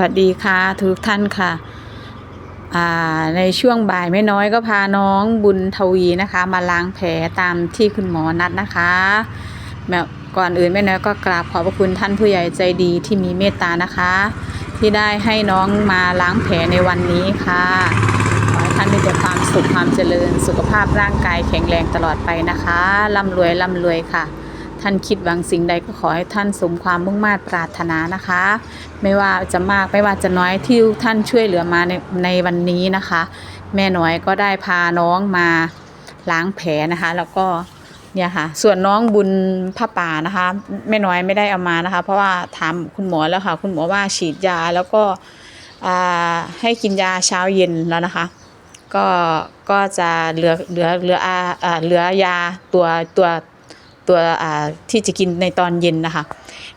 วัสดีค่ะทุกท่านค่ะในช่วงบ่ายไม่น้อยก็พาน้องบุญทวีนะคะ มาล้างแผลตามที่คุณหมอนัดนะคะแบบก่อนอื่นแม่น้อยก็กราบขอบพระคุณท่านผู้ใหญ่ใจดีที่มีเมตตานะคะ ที่ได้ให้น้องมาล้างแผลในวันนี้ค่ะขอให้ท่านมีแต่ความสุขความเจริญ สุขภาพร่างกายแข็งแรงตลอดไปนะคะร่ำรวยร่ำรวยค่ะ ท่านคิดหวังสิ่งใดก็ขอให้ท่านสมความมุ่งมา่ปรารถนานะคะ ไม่ว่าจะมากไม่ว่าจะน้อยที่ท่านช่วยเหลือมาในในวันนี้นะคะ แม่น้อยก็ได้พาน้องมาล้างแผลนะคะ แล้วก็เนี่ยค่ะ ส่วนน้องบุญผ้าป่านะคะแม่น้อยไม่ได้เอามานะคะ เพราะว่าถามคุณหมอแล้วค่ะ คุณหมอว่าฉีดยาแล้วก็ให้กินยาเช้าเย็นแล้วนะคะ ก็ก็จะเหลือเหลือเหลืออ่าเหลือยาตัวตัว ตัวที่จะกินในตอนเย็นนะคะ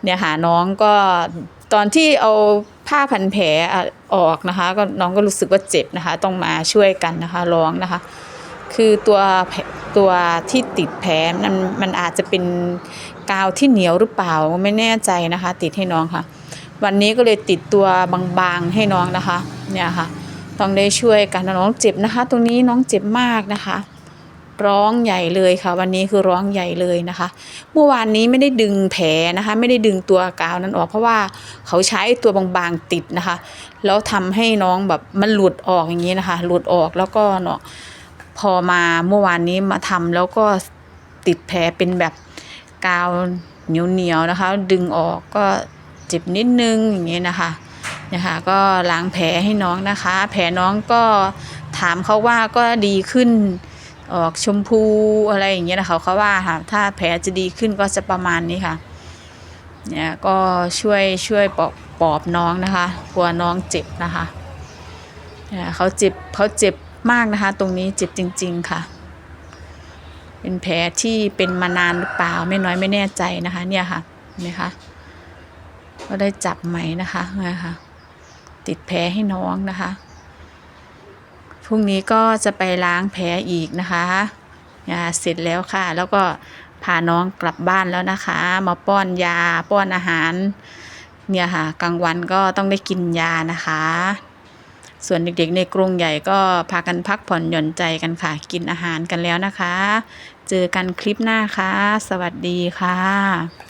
เนี่ยค่ะน้องก็ตอนที่เอาผ้าพันแผลออกนะคะ ก็น้องก็รู้สึกว่าเจ็บนะคะ ต้องมาช่วยกันนะคะร้องนะคะ คือตัวตัวที่ติดแผลมันมันอาจจะเป็นกาวที่เหนียวหรือเปล่าไม่แน่ใจนะคะ ติดให้น้องค่ะ วันนี้ก็เลยติดตัวบางๆให้น้องนะคะเนี่ยค่ะ ต้องได้ช่วยกันน้องเจ็บนะคะ ตรงนี้น้องเจ็บมากนะคะ ร้องใหญ่เลยค่ะ วันนี้คือร้องใหญ่เลยนะคะ เมื่อวานนี้ไม่ได้ดึงแผลนะคะ ไม่ได้ดึงตัวกาวนั้นออก เพราะว่าเขาใช้ตัวบางๆติดนะคะ แล้วทำให้น้องแบบมันหลุดออกอย่างนี้นะคะ หลุดออกแล้วก็เนาะพอมาเมื่อวานนี้มาทำแล้วก็ติดแผลเป็นแบบกาวเหนียวๆนะคะ ดึงออกก็เจ็บนิดนึงอย่างนี้นะคะนะคะก็ล้างแผลให้น้องนะคะ แผลน้องก็ถามเขาว่าก็ดีขึ้น ออกชมพูอะไรอย่างเงี้ยนะคะเขาว่าค่ะ ถ้าแผลจะดีขึ้นก็จะประมาณนี้ค่ะ เนี่ยก็ช่วยช่วยปอบปอบน้องนะคะ กลัวน้องเจ็บนะคะเนี่ยเขาเจ็บเขาเจ็บมากนะคะ ตรงนี้เจ็บจริง ๆ ค่ะ เป็นแผลที่เป็นมานานหรือเปล่าไม่น้อยไม่แน่ใจนะคะ เนี่ยค่ะเห็นไหมคะก็ได้จับไหมนะคะเนี่ยค่ะ ติดแผลให้น้องนะคะ พรุ่งนี้ก็จะไปล้างแผลอีกนะคะยาเสร็จแล้วค่ะ แล้วก็พาน้องกลับบ้านแล้วนะคะ มาป้อนยาป้อนอาหาร เนี่ยค่ะกลางวันก็ต้องได้กินยานะคะ ส่วนเด็กๆ ในกรุงใหญ่ก็พากันพักผ่อนหย่อนใจกันค่ะ กินอาหารกันแล้วนะคะ เจอกันคลิปหน้าค่ะ สวัสดีค่ะ